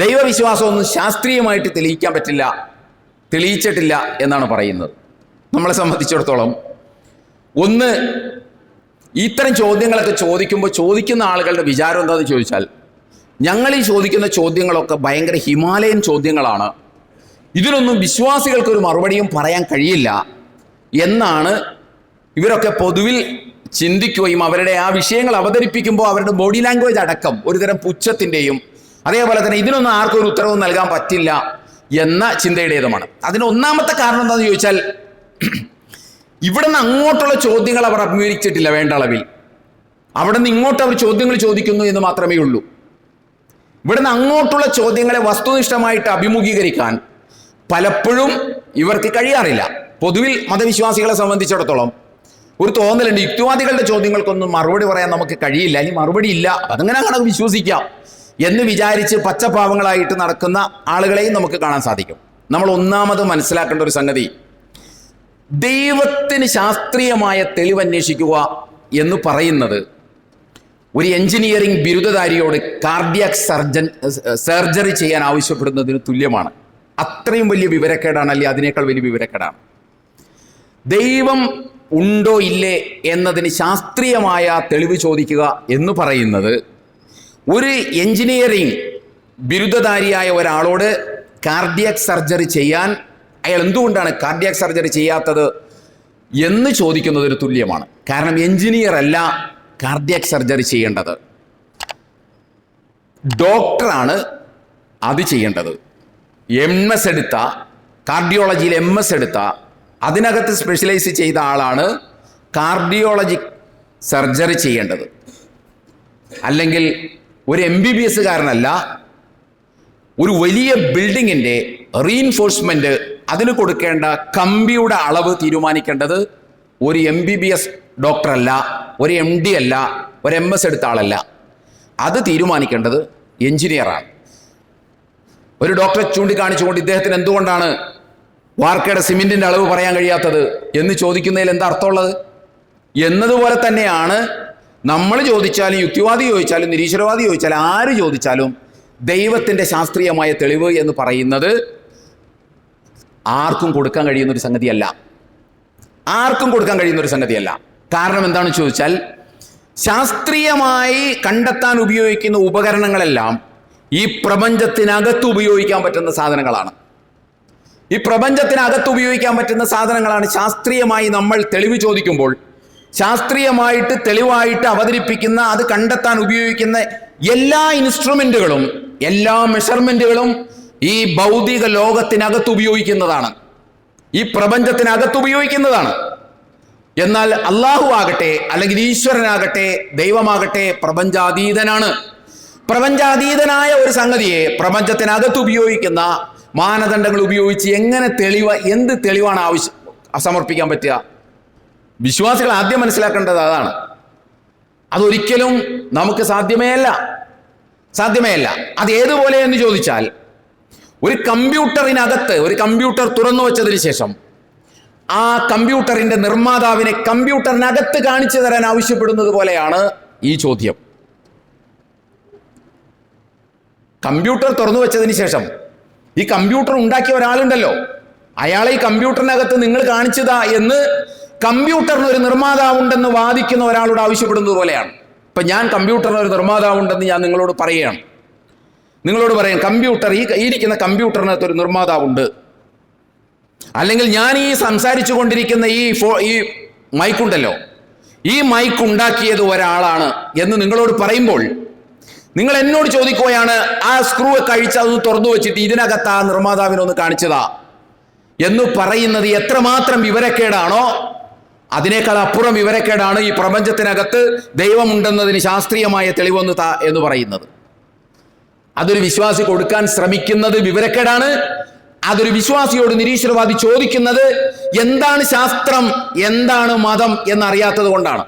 ദൈവവിശ്വാസമൊന്നും ശാസ്ത്രീയമായിട്ട് തെളിയിക്കാൻ പറ്റില്ല തെളിയിച്ചിട്ടില്ല എന്നാണ് പറയുന്നത്. നമ്മളെ സംബന്ധിച്ചിടത്തോളം ഒന്ന് ഇത്തരം ചോദ്യങ്ങളൊക്കെ ചോദിക്കുമ്പോൾ ചോദിക്കുന്ന ആളുകളുടെ വിചാരം എന്താണെന്ന് ചോദിച്ചാൽ ഞങ്ങൾ ഈ ചോദിക്കുന്ന ചോദ്യങ്ങളൊക്കെ ഭയങ്കര ഹിമാലയൻ ചോദ്യങ്ങളാണ്. ഇതിനൊന്നും വിശ്വാസികൾക്ക് ഒരു മറുപടിയും പറയാൻ കഴിയില്ല എന്നാണ് ഇവരൊക്കെ പൊതുവിൽ ചിന്തിക്കുകയും അവരുടെ ആ വിഷയങ്ങൾ അവതരിപ്പിക്കുമ്പോൾ അവരുടെ ബോഡി ലാംഗ്വേജ് അടക്കം ഒരുതരം പുച്ഛത്തിന്റെയും അതേപോലെ തന്നെ ഇതിനൊന്നും ആർക്കും ഒരു ഉത്തരവും നൽകാൻ പറ്റില്ല എന്ന ചിന്തയുടേതുമാണ്. അതിന് ഒന്നാമത്തെ കാരണം എന്താണെന്ന് ചോദിച്ചാൽ ഇവിടെ നിന്ന് അങ്ങോട്ടുള്ള ചോദ്യങ്ങൾ അവർ അഭിമുഖീകരിച്ചിട്ടില്ല വേണ്ട അളവിൽ. അവിടെ നിന്ന് ഇങ്ങോട്ട് അവർ ചോദ്യങ്ങൾ ചോദിക്കുന്നു എന്ന് മാത്രമേ ഉള്ളൂ. ഇവിടെ നിന്ന് അങ്ങോട്ടുള്ള ചോദ്യങ്ങളെ വസ്തുനിഷ്ഠമായിട്ട് അഭിമുഖീകരിക്കാൻ പലപ്പോഴും ഇവർക്ക് കഴിയാറില്ല. പൊതുവിൽ മതവിശ്വാസികളെ സംബന്ധിച്ചിടത്തോളം ഒരു തോന്നലുണ്ട് യുക്തിവാദികളുടെ ചോദ്യങ്ങൾക്കൊന്നും മറുപടി പറയാൻ നമുക്ക് കഴിയില്ല ഇനി മറുപടി ഇല്ല. അതങ്ങനെ അങ്ങനെ വിശ്വസിക്കാം. എന്ന് വിചാരിച്ച് പച്ചപ്പാവങ്ങളായിട്ട് നടക്കുന്ന ആളുകളെയും നമുക്ക് കാണാൻ സാധിക്കും. നമ്മൾ ഒന്നാമത് മനസ്സിലാക്കേണ്ട ഒരു സംഗതി ദൈവത്തിന് ശാസ്ത്രീയമായ തെളിവ് അന്വേഷിക്കുക എന്ന് പറയുന്നത് ഒരു എഞ്ചിനീയറിംഗ് ബിരുദധാരിയോട് കാർഡിയാക് സർജൻ സർജറി ചെയ്യാൻ ആവശ്യപ്പെടുന്നതിന് തുല്യമാണ്. അത്രയും വലിയ വിവരക്കേടാണ് അല്ലെങ്കിൽ അതിനേക്കാൾ വലിയ വിവരക്കേടാണ്. ദൈവം ഉണ്ടോ ഇല്ലേ എന്നതിന് ശാസ്ത്രീയമായ തെളിവ് ചോദിക്കുക എന്ന് പറയുന്നത് ഒരു എഞ്ചിനീയറിംഗ് ബിരുദധാരിയായ ഒരാളോട് കാർഡിയക് സർജറി ചെയ്യാൻ അയാൾ എന്തുകൊണ്ടാണ് കാർഡിയക് സർജറി ചെയ്യാത്തത് എന്ന് ചോദിക്കുന്നതിന് തുല്യമാണ്. കാരണം എഞ്ചിനീയർ അല്ല കാർഡിയക് സർജറി ചെയ്യേണ്ടത്. ഡോക്ടറാണ് അത് ചെയ്യേണ്ടത്. എം എസ് എടുത്ത കാർഡിയോളജിയിൽ എം എസ് എടുത്ത അതിനകത്ത് സ്പെഷ്യലൈസ് ചെയ്ത ആളാണ് കാർഡിയോളജി സർജറി ചെയ്യേണ്ടത്. അല്ലെങ്കിൽ ഒരു എം ബി ബി എസ് കാരനല്ല ഒരു വലിയ ബിൽഡിങ്ങിന്റെ റീഇൻഫോഴ്സ്മെന്റ് അതിന് കൊടുക്കേണ്ട കമ്പിയുടെ അളവ് തീരുമാനിക്കേണ്ടത് ഒരു എം ബി ബി എസ് ഡോക്ടറല്ല ഒരു എം ഡി അല്ല ഒരു എം എസ് എടുത്ത ആളല്ല. അത് തീരുമാനിക്കേണ്ടത് എഞ്ചിനീയറാണ്. ഒരു ഡോക്ടറെ ചൂണ്ടിക്കാണിച്ചുകൊണ്ട് ഇദ്ദേഹത്തിന് എന്തുകൊണ്ടാണ് വാർക്കയുടെ സിമെന്റിന്റെ അളവ് പറയാൻ കഴിയാത്തത് എന്ന് ചോദിക്കുന്നതിൽ എന്താ അർത്ഥമുള്ളത്? എന്നതുപോലെ തന്നെയാണ് നമ്മൾ ചോദിച്ചാലും യുക്തിവാദി ചോദിച്ചാലും നിരീശ്വരവാദി ചോദിച്ചാലും ആര് ചോദിച്ചാലും ദൈവത്തിന്റെ ശാസ്ത്രീയമായ തെളിവ് എന്ന് പറയുന്നത് ആർക്കും കൊടുക്കാൻ കഴിയുന്ന ഒരു സംഗതിയല്ല. ആർക്കും കൊടുക്കാൻ കഴിയുന്ന ഒരു സംഗതിയല്ല. കാരണം എന്താണെന്ന് ചോദിച്ചാൽ ശാസ്ത്രീയമായി കണ്ടെത്താൻ ഉപയോഗിക്കുന്ന ഉപകരണങ്ങളെല്ലാം ഈ പ്രപഞ്ചത്തിനകത്ത് ഉപയോഗിക്കാൻ പറ്റുന്ന സാധനങ്ങളാണ്. ഈ പ്രപഞ്ചത്തിനകത്ത് ഉപയോഗിക്കാൻ പറ്റുന്ന സാധനങ്ങളാണ് ശാസ്ത്രീയമായി നമ്മൾ തെളിവ് ചോദിക്കുമ്പോൾ ശാസ്ത്രീയമായിട്ട് തെളിവായിട്ട് അവതരിപ്പിക്കുന്ന അത് കണ്ടെത്താൻ ഉപയോഗിക്കുന്ന എല്ലാ ഇൻസ്ട്രുമെന്റുകളും എല്ലാ മെഷർമെന്റുകളും ഈ ഭൗതിക ലോകത്തിനകത്ത് ഉപയോഗിക്കുന്നതാണ്. ഈ പ്രപഞ്ചത്തിനകത്ത് ഉപയോഗിക്കുന്നതാണ്. എന്നാൽ അള്ളാഹു ആകട്ടെ അല്ലെങ്കിൽ ഈശ്വരനാകട്ടെ ദൈവമാകട്ടെ പ്രപഞ്ചാതീതനാണ്. പ്രപഞ്ചാതീതനായ ഒരു സംഗതിയെ പ്രപഞ്ചത്തിനകത്ത് ഉപയോഗിക്കുന്ന മാനദണ്ഡങ്ങൾ ഉപയോഗിച്ച് എങ്ങനെ തെളിവ് എന്ത് തെളിവാണ് ആവശ്യം സമർപ്പിക്കാൻ പറ്റുക? വിശ്വാസികൾ ആദ്യം മനസ്സിലാക്കേണ്ടത് അതാണ്. അതൊരിക്കലും നമുക്ക് സാധ്യമേ അല്ല സാധ്യമേ അല്ല അത് ഏതുപോലെ എന്ന് ചോദിച്ചാൽ ഒരു കമ്പ്യൂട്ടറിനകത്ത് ഒരു കമ്പ്യൂട്ടർ തുറന്നു വെച്ചതിന് ശേഷം ആ കമ്പ്യൂട്ടറിന്റെ നിർമ്മാതാവിനെ കമ്പ്യൂട്ടറിനകത്ത് കാണിച്ചു തരാൻ ആവശ്യപ്പെടുന്നത് പോലെയാണ് ഈ ചോദ്യം. കമ്പ്യൂട്ടർ തുറന്നു വെച്ചതിന് ശേഷം ഈ കമ്പ്യൂട്ടർ ഉണ്ടാക്കിയ ഒരാളുണ്ടല്ലോ. അയാളെ ഈ കമ്പ്യൂട്ടറിനകത്ത് നിങ്ങൾ കാണിച്ചതാ എന്ന് കമ്പ്യൂട്ടറിന് ഒരു നിർമ്മാതാവുണ്ടെന്ന് വാദിക്കുന്ന ഒരാളോട് ആവശ്യപ്പെടുന്നത് പോലെയാണ്. ഇപ്പൊ ഞാൻ കമ്പ്യൂട്ടറിന് ഒരു നിർമ്മാതാവുണ്ടെന്ന് ഞാൻ നിങ്ങളോട് പറയുകയാണ്. നിങ്ങളോട് പറയാം കമ്പ്യൂട്ടർ ഈ ഇരിക്കുന്ന കമ്പ്യൂട്ടറിനകത്ത് ഒരു നിർമ്മാതാവുണ്ട്. അല്ലെങ്കിൽ ഞാൻ ഈ സംസാരിച്ചു കൊണ്ടിരിക്കുന്ന ഈ ഫോ ഈ മൈക്കുണ്ടല്ലോ ഈ മൈക്ക് ഉണ്ടാക്കിയത് ഒരാളാണ് എന്ന് നിങ്ങളോട് പറയുമ്പോൾ നിങ്ങൾ എന്നോട് ചോദിക്കുകയാണ് ആ സ്ക്രൂ കഴിച്ച് അത് തുറന്നു വെച്ചിട്ട് ഇതിനകത്ത് ആ നിർമ്മാതാവിനൊന്ന് കാണിച്ചതാ? എന്ന് പറയുന്നത് എത്രമാത്രം വിവരക്കേടാണോ അതിനേക്കാൾ അപ്പുറം വിവരക്കേടാണ് ഈ പ്രപഞ്ചത്തിനകത്ത് ദൈവമുണ്ടെന്നതിന് ശാസ്ത്രീയമായ തെളിവൊന്ന് താ എന്ന് പറയുന്നത്. അതൊരു വിശ്വാസി കൊടുക്കാൻ ശ്രമിക്കുന്നത് വിവരക്കേടാണ്. അതൊരു വിശ്വാസിയോട് നിരീശ്വരവാദി ചോദിക്കുന്നത് എന്താണ് ശാസ്ത്രം എന്താണ് മതം എന്നറിയാത്തത് കൊണ്ടാണ്.